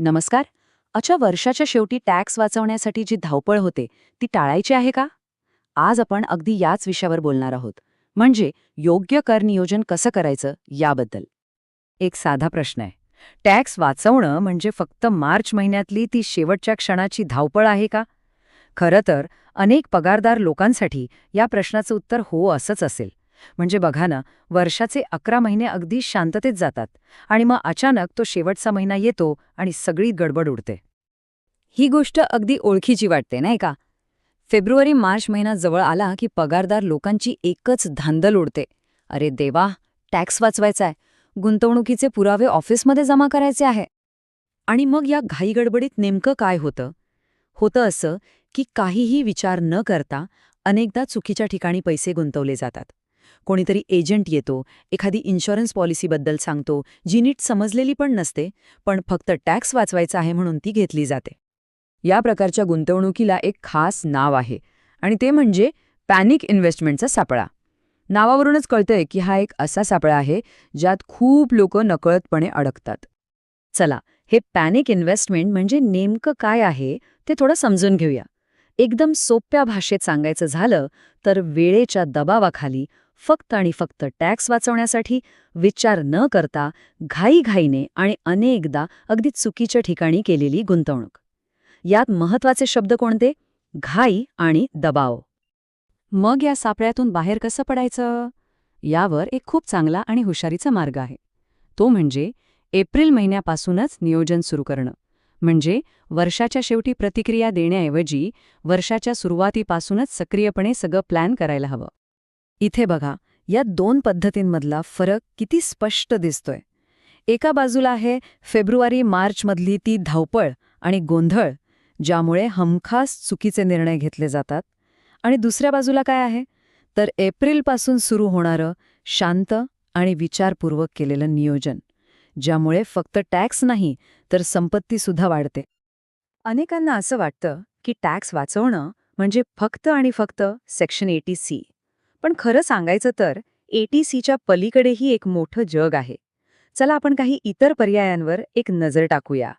नमस्कार. अच्छा वर्षाच्या शेवटी टॅक्स वाचवण्यासाठी जी धावपळ होते ती टाळायची आहे का? आज आपण अगदी याच विषयावर बोलणार आहोत. म्हणजे योग्य कर नियोजन कसं करायचं याबद्दल. एक साधा प्रश्न आहे. टॅक्स वाचवणं म्हणजे फक्त मार्च महिन्यातली ती शेवटच्या क्षणाची धावपळ आहे का? खरं तर अनेक पगारदार लोकांसाठी या प्रश्नाचं उत्तर हो असंच असेल. म्हणजे बघा ना वर्षाचे अकरा महिने अगदी शांततेत जातात आणि मग अचानक तो शेवटचा महिना येतो आणि सगळी गडबड उडते. ही गोष्ट अगदी ओळखीची वाटते नाही का? फेब्रुवारी मार्च महिना जवळ आला की पगारदार लोकांची एकच धांदल उडते. अरे देवा टॅक्स वाचवायचा आहे गुंतवणुकीचे पुरावे ऑफिसमध्ये जमा करायचे आहे. आणि मग या घाईगडबडीत नेमकं काय होतं? होतं असं की काहीही विचार न करता अनेकदा चुकीच्या ठिकाणी पैसे गुंतवले जातात. कोणीतरी एजंट येतो एखादी इन्शुरन्स पॉलिसीबद्दल सांगतो जी नीट समजलेली पण नसते पण फक्त टॅक्स वाचवायचा आहे म्हणून ती घेतली जाते. या प्रकारच्या गुंतवणुकीला एक खास नाव आहे आणि ते म्हणजे पॅनिक इन्व्हेस्टमेंटचा सापळा. नावावरूनच कळतंय की हा एक असा सापळा आहे ज्यात खूप लोक नकळतपणे अडकतात. चला हे पॅनिक इन्व्हेस्टमेंट म्हणजे नेमकं काय आहे ते थोडं समजून घेऊया. एकदम सोप्या भाषेत सांगायचं झालं तर वेळेच्या दबावाखाली फक्त आणि फक्त टॅक्स वाचवण्यासाठी विचार न करता घाईघाईने आणि अनेकदा अगदी चुकीच्या ठिकाणी केलेली गुंतवणूक. यात महत्त्वाचे शब्द कोणते? घाई आणि दबाव. मग या सापळ्यातून बाहेर कसं पडायचं? यावर एक खूप चांगला आणि हुशारीचा मार्ग आहे. तो म्हणजे एप्रिल महिन्यापासूनच नियोजन सुरू करणं. म्हणजे वर्षाच्या शेवटी प्रतिक्रिया देण्याऐवजी वर्षाच्या सुरुवातीपासूनच सक्रियपणे सगळं प्लॅन करायला हवं. इथे बघा या दोन पद्धतींमधला फरक किती स्पष्ट दिसतोय. एका बाजूला आहे फेब्रुवारी मार्चमधली ती धावपळ आणि गोंधळ ज्यामुळे हमखास चुकीचे निर्णय घेतले जातात. आणि दुसऱ्या बाजूला काय आहे? तर एप्रिलपासून सुरू होणारं शांत आणि विचारपूर्वक केलेलं नियोजन ज्यामुळे फक्त टॅक्स नाही तर संपत्तीसुद्धा वाढते. अनेकांना असं वाटतं की टॅक्स वाचवणं म्हणजे फक्त आणि फक्त सेक्शन एटी सी. पण खरं सांगायचं तर एटीसीच्या पलीकडेही एक मोठं जग आहे. चला आपण काही इतर पर्यायांवर एक नजर टाकूया.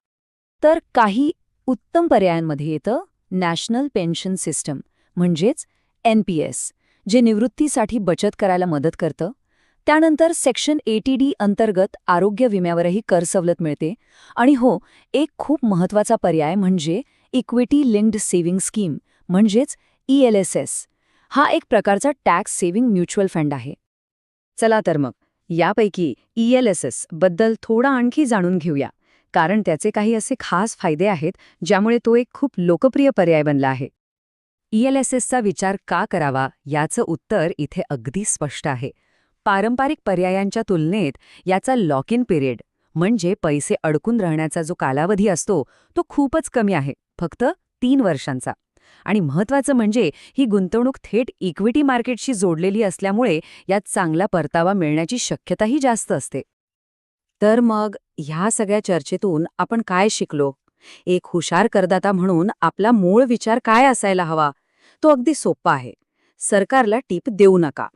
तर काही उत्तम पर्यायांमध्ये येतं नॅशनल पेन्शन सिस्टम म्हणजेच एन पी एस जे निवृत्तीसाठी बचत करायला मदत करतं. त्यानंतर सेक्शन एटी डी अंतर्गत आरोग्य विम्यावरही कर सवलत मिळते. आणि हो एक खूप महत्त्वाचा पर्याय म्हणजे इक्विटी लिंक्ड सेव्हिंग स्कीम म्हणजेच ई एल एस एस हा एक प्रकारचा टॅक्स सेव्हिंग म्युच्युअल फंड आहे. चला तर मग यापैकी ई एल एस एसबद्दल थोडा आणखी जाणून घेऊया कारण त्याचे काही असे खास फायदे आहेत ज्यामुळे तो एक खूप लोकप्रिय पर्याय बनला आहे. ई एल एस एसचा विचार का करावा याचं उत्तर इथे अगदी स्पष्ट आहे. पारंपरिक पर्यायांच्या तुलनेत याचा लॉक इन पिरियड म्हणजे पैसे अडकून राहण्याचा जो कालावधी असतो तो खूपच कमी आहे फक्त तीन वर्षांचा. आणि महत्त्वाचं म्हणजे ही गुंतवणूक थेट इक्विटी मार्केटशी जोडलेली असल्यामुळे यात चांगला परतावा मिळण्याची शक्यताही जास्त असते. तर मग ह्या सगळ्या चर्चेतून आपण काय शिकलो? एक हुशार करदाता म्हणून आपला मूळ विचार काय असायला हवा? तो अगदी सोप्पा आहे. सरकारला टीप देऊ नका.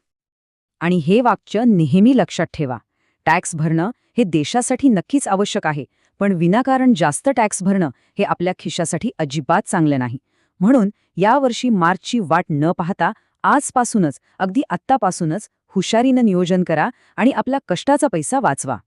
आणि हे वाक्य नेहमी लक्षात ठेवा. टॅक्स भरणं हे देशासाठी नक्कीच आवश्यक आहे पण विनाकारण जास्त टॅक्स भरणं हे आपल्या खिशासाठी अजिबात चांगलं नाही. म्हणून यावर्षी मार्चची वाट न पाहता आजपासूनच अगदी आत्तापासूनच हुशारीनं नियोजन करा आणि आपला कष्टाचा पैसा वाचवा.